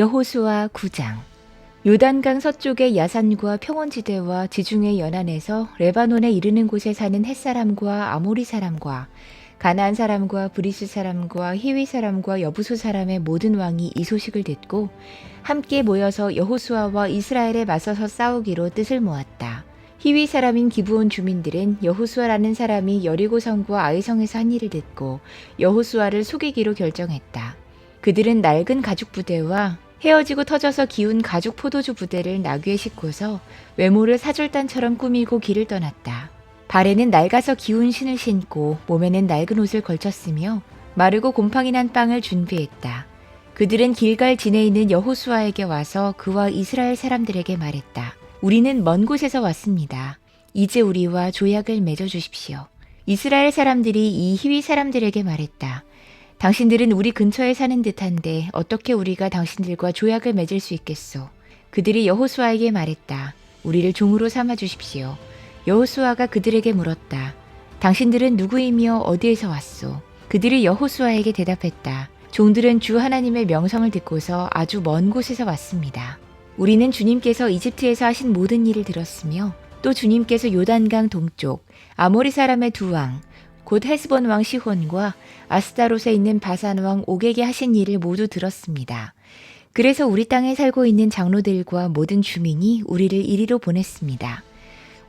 여호수아 9장 요단강 서쪽의 야산과 평원지대와 지중해 연안에서 레바논에 이르는 곳에 사는 햇사람과 아모리 사람과 가나안 사람과 브리스 사람과 히위 사람과 여부수 사람의 모든 왕이 이 소식을 듣고 함께 모여서 여호수아와 이스라엘에 맞서서 싸우기로 뜻을 모았다. 히위 사람인 기브온 주민들은 여호수아라는 사람이 여리고 성과 아이성에서 한 일을 듣고 여호수아를 속이기로 결정했다. 그들은 낡은 가죽 부대와 헤어지고 터져서 기운 가죽 포도주 부대를 나귀에 싣고서 외모를 사절단처럼 꾸미고 길을 떠났다. 발에는 낡아서 기운 신을 신고 몸에는 낡은 옷을 걸쳤으며 마르고 곰팡이 난 빵을 준비했다. 그들은 길갈 진에 있는 여호수아에게 와서 그와 이스라엘 사람들에게 말했다. 우리는 먼 곳에서 왔습니다. 이제 우리와 조약을 맺어 주십시오. 이스라엘 사람들이 이 히위 사람들에게 말했다. 당신들은 우리 근처에 사는 듯한데 어떻게 우리가 당신들과 조약을 맺을 수 있겠소? 그들이 여호수아에게 말했다. 우리를 종으로 삼아 주십시오. 여호수아가 그들에게 물었다. 당신들은 누구이며 어디에서 왔소? 그들이 여호수아에게 대답했다. 종들은 주 하나님의 명성을 듣고서 아주 먼 곳에서 왔습니다. 우리는 주님께서 이집트에서 하신 모든 일을 들었으며 또 주님께서 요단강 동쪽 아모리 사람의 두 왕, 곧 헤스본 왕 시혼과 아스타롯에 있는 바산 왕 옥에게 하신 일을 모두 들었습니다. 그래서 우리 땅에 살고 있는 장로들과 모든 주민이 우리를 이리로 보냈습니다.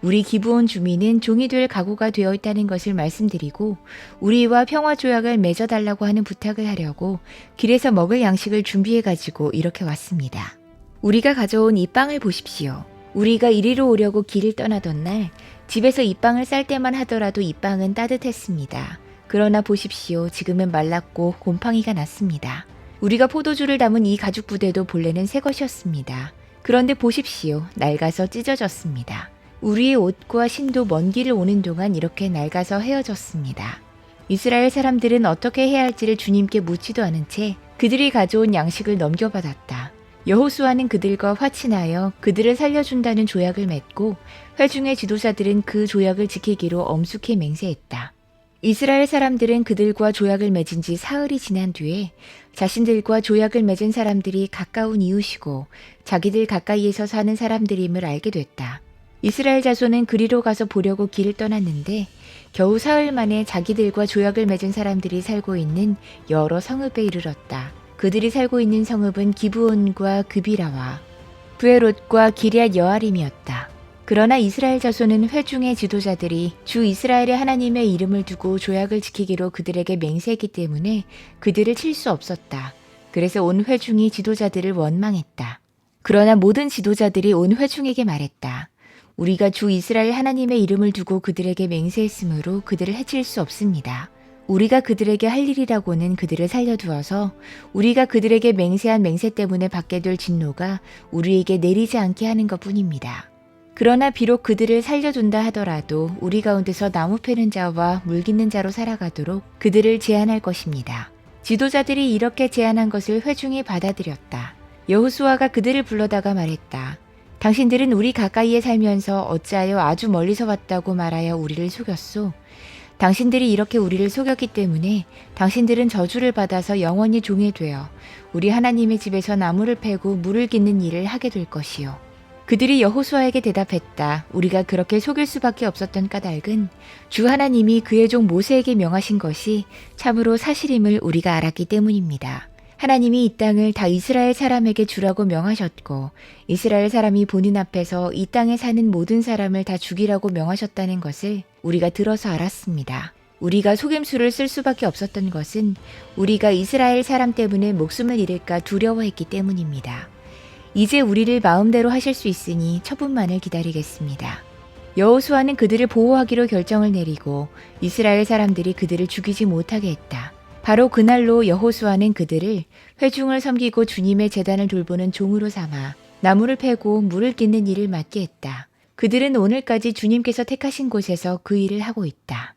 우리 기부온 주민은 종이 될 각오가 되어 있다는 것을 말씀드리고 우리와 평화 조약을 맺어 달라고 하는 부탁을 하려고 길에서 먹을 양식을 준비해 가지고 이렇게 왔습니다. 우리가 가져온 이 빵을 보십시오. 우리가 이리로 오려고 길을 떠나던 날 집에서 이 빵을 쌀 때만 하더라도 이 빵은 따뜻했습니다. 그러나 보십시오. 지금은 말랐고 곰팡이가 났습니다. 우리가 포도주를 담은 이 가죽 부대도 본래는 새 것이었습니다. 그런데 보십시오. 낡아서 찢어졌습니다. 우리의 옷과 신도 먼 길을 오는 동안 이렇게 낡아서 헤어졌습니다. 이스라엘 사람들은 어떻게 해야 할지를 주님께 묻지도 않은 채 그들이 가져온 양식을 넘겨받았다. 여호수아는 그들과 화친하여 그들을 살려준다는 조약을 맺고 회중의 지도자들은 그 조약을 지키기로 엄숙히 맹세했다. 이스라엘 사람들은 그들과 조약을 맺은 지 사흘이 지난 뒤에 자신들과 조약을 맺은 사람들이 가까운 이웃이고 자기들 가까이에서 사는 사람들임을 알게 됐다. 이스라엘 자손은 그리로 가서 보려고 길을 떠났는데 겨우 사흘 만에 자기들과 조약을 맺은 사람들이 살고 있는 여러 성읍에 이르렀다. 그들이 살고 있는 성읍은 기브온과 그비라와 부에롯과 기리앗 여아림이었다. 그러나 이스라엘 자손은 회중의 지도자들이 주 이스라엘의 하나님의 이름을 두고 조약을 지키기로 그들에게 맹세했기 때문에 그들을 칠 수 없었다. 그래서 온 회중이 지도자들을 원망했다. 그러나 모든 지도자들이 온 회중에게 말했다. 우리가 주 이스라엘 하나님의 이름을 두고 그들에게 맹세했으므로 그들을 해칠 수 없습니다. 우리가 그들에게 할 일이라고는 그들을 살려두어서 우리가 그들에게 맹세한 맹세 때문에 받게 될 진노가 우리에게 내리지 않게 하는 것 뿐입니다. 그러나 비록 그들을 살려둔다 하더라도 우리 가운데서 나무 패는 자와 물 깃는 자로 살아가도록 그들을 제한할 것입니다. 지도자들이 이렇게 제안한 것을 회중이 받아들였다. 여호수아가 그들을 불러다가 말했다. 당신들은 우리 가까이에 살면서 어찌하여 아주 멀리서 왔다고 말하여 우리를 속였소? 당신들이 이렇게 우리를 속였기 때문에 당신들은 저주를 받아서 영원히 종이 되어 우리 하나님의 집에서 나무를 패고 물을 깃는 일을 하게 될 것이요. 그들이 여호수아에게 대답했다. 우리가 그렇게 속일 수밖에 없었던 까닭은 주 하나님이 그의 종 모세에게 명하신 것이 참으로 사실임을 우리가 알았기 때문입니다. 하나님이 이 땅을 다 이스라엘 사람에게 주라고 명하셨고 이스라엘 사람이 본인 앞에서 이 땅에 사는 모든 사람을 다 죽이라고 명하셨다는 것을 우리가 들어서 알았습니다. 우리가 속임수를 쓸 수밖에 없었던 것은 우리가 이스라엘 사람 때문에 목숨을 잃을까 두려워했기 때문입니다. 이제 우리를 마음대로 하실 수 있으니 처분만을 기다리겠습니다. 여호수아는 그들을 보호하기로 결정을 내리고 이스라엘 사람들이 그들을 죽이지 못하게 했다. 바로 그날로 여호수아는 그들을 회중을 섬기고 주님의 재단을 돌보는 종으로 삼아 나무를 패고 물을 깃는 일을 맡게 했다. 그들은 오늘까지 주님께서 택하신 곳에서 그 일을 하고 있다.